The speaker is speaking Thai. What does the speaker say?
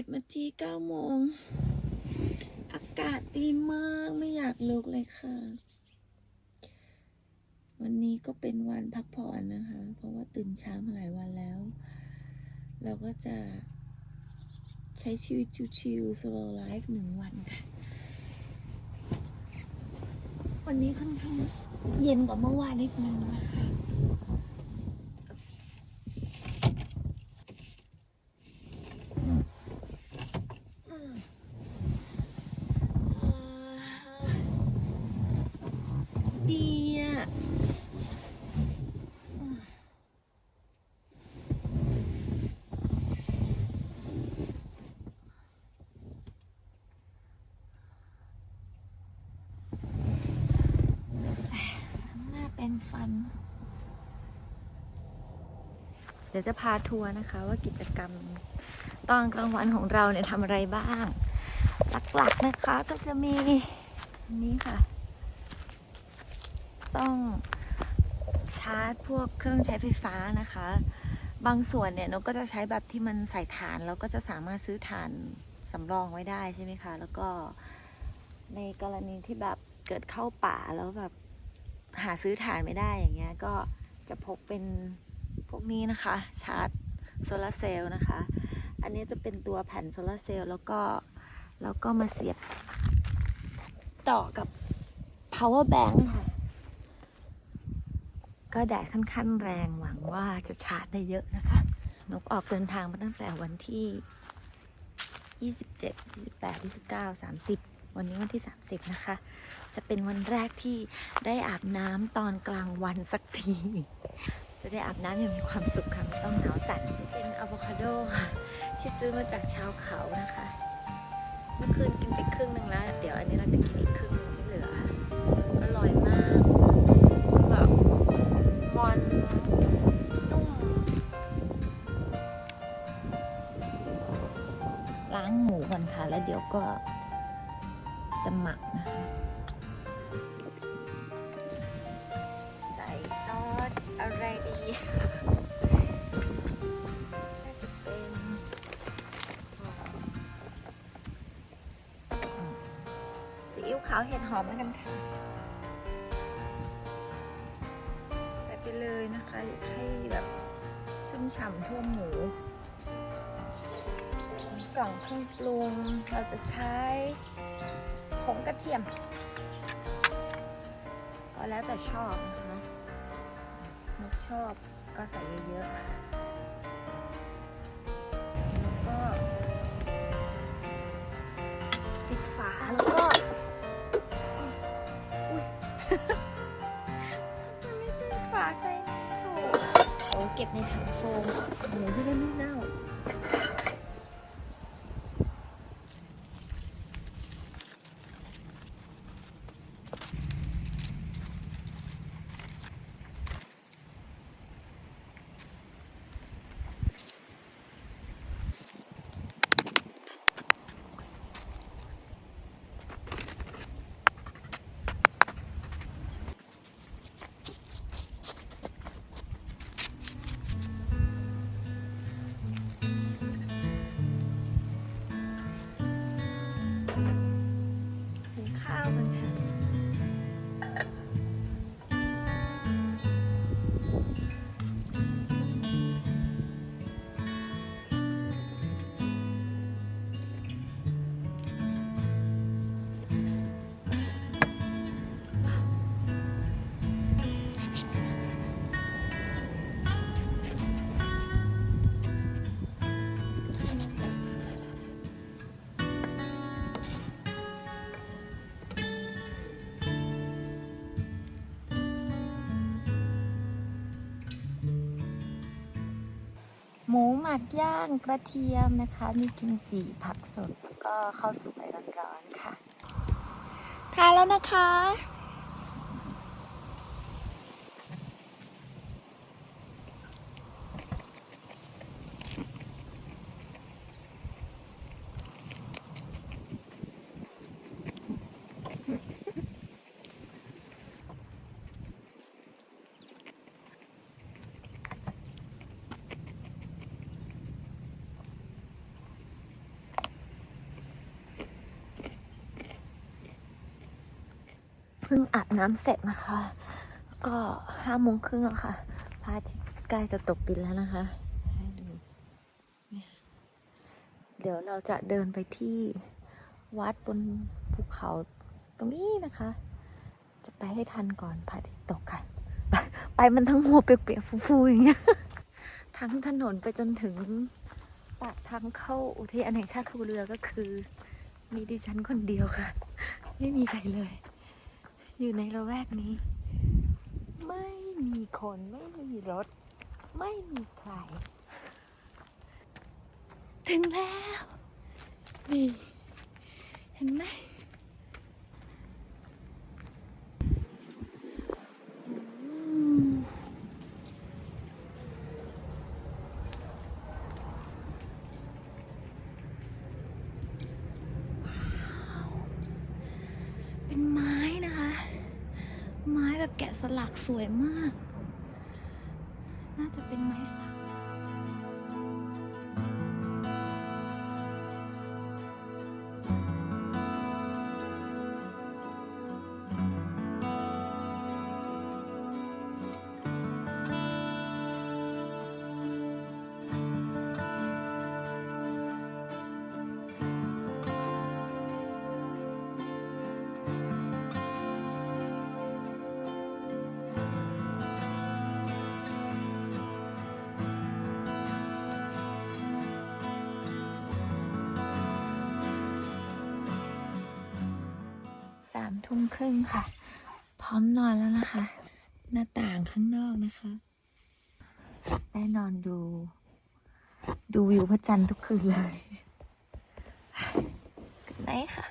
สิบนาทีเก้าโมง อากาศดีมากไม่อยากลุกเลยค่ะ วันนี้ก็เป็นวันพักผ่อนนะคะ เพราะว่าตื่นเช้ามาหลายวันแล้ว เราก็จะใช้ชีวิตชิวๆ slow life หนึ่งวันค่ะ วันนี้ค่อนข้างเย็นกว่าเมื่อวานนิดนึงนะคะ ดีอะ หน้าเป็นฟัน เดี๋ยวจะพาทัวร์นะคะว่ากิจกรรมตอนกลางวันของเราเนี่ยทำอะไรบ้าง หลักๆนะคะก็จะมีนี้ค่ะ ต้องชาร์จพวกเครื่องใช้ไฟฟ้านะคะ บางส่วนเนี่ยนกก็จะใช้แบบที่มันใส่ถ่านแล้วก็จะสามารถซื้อถ่านสำรองไว้ได้ใช่ไหมคะ แล้วก็ในกรณีที่แบบเกิดเข้าป่าแล้วแบบ หาซื้อถ่านไม่ได้อย่างเงี้ยก็จะพกเป็นพวกนี้นะคะ ชาร์จโซลาร์เซลล์นะคะ อันนี้จะเป็นตัวแผ่นโซลาร์เซลล์แล้วก็แล้วก็มาเสียบต่อกับ power bank ค่ะ ก็แดดค่อนข้างแรงหวังว่าจะชาร์จได้เยอะนะคะ นกออกเดินทางมาตั้งแต่วันที่ 27 28 29 30 วันนี้วันที่ 30 นะคะ จะเป็นวันแรกที่ได้อาบน้ำตอนกลางวันสักที จะได้อาบน้ำอย่างมีความสุขค่ะไม่ต้องหนาวสั่นเป็นอะโวคาโดค่ะ ที่ซื้อมาจากชาวเขานะคะ เมื่อคืนกินไปครึ่งหนึ่งแล้ว เดี๋ยวอันนี้เราจะกินอีกครึ่งหนึงที่เหลือ อร่อยมากแบบมันนุ่มล้างหมูก่อนค่ะแล้วเดี๋ยวก็จะหมักนะคะ อมแล้วกันค่ะใส่ไปเลยนะคะให้แบบชุ่มฉ่ำทั่วหมู กล่องเครื่องปรุงเราจะใช้ผงกระเทียม ก็แล้วแต่ชอบนะคะชอบก็ใส่เยอะๆ ใช่ฝาใส่โถโอ้เก็บในถังโฟมหมูจะได้ไม่เน่า หมูหมักย่างกระเทียมนะคะ มีกิมจิผักสดแล้วก็ข้าวสวยร้อนๆค่ะ ทานแล้วนะคะ เพิ่งอาบน้ำเสร็จนะคะ ก็ห้าโมงครึ่งแล้วค่ะพระอาทิตย์ใกล้จะตกดินแล้วนะคะให้ดูเนี่ยเดี๋ยวเราจะเดินไปที่วัดบนภูเขาตรงนี้นะคะ จะไปให้ทันก่อนพระอาทิตย์ตกค่ะ ไปมันทั้งหัวเปียกๆฟูๆอย่างเงี้ย ทั้งถนนไปจนถึงปากทางเข้าอุทยานแห่งชาติภูเรือก็คือ มีดิฉันคนเดียวค่ะ ไม่มีใครเลย อยู่ในละแวกนี้ ไม่มีคนไม่มีรถ ไม่มีใคร ถึงแล้ว นี่ เห็นไหมอืมว้าว เป็นไม้นะคะ ไม้ แกะสลักสวยมาก น่าจะเป็นไม้สักามทุ่มครึ่งค่ะ พร้อมนอนแล้วนะคะ หน้าต่างข้างนอกนะคะได้นอนดู ดูวิวพระจันทร์ทุกคืนเลย ไหนค่ะ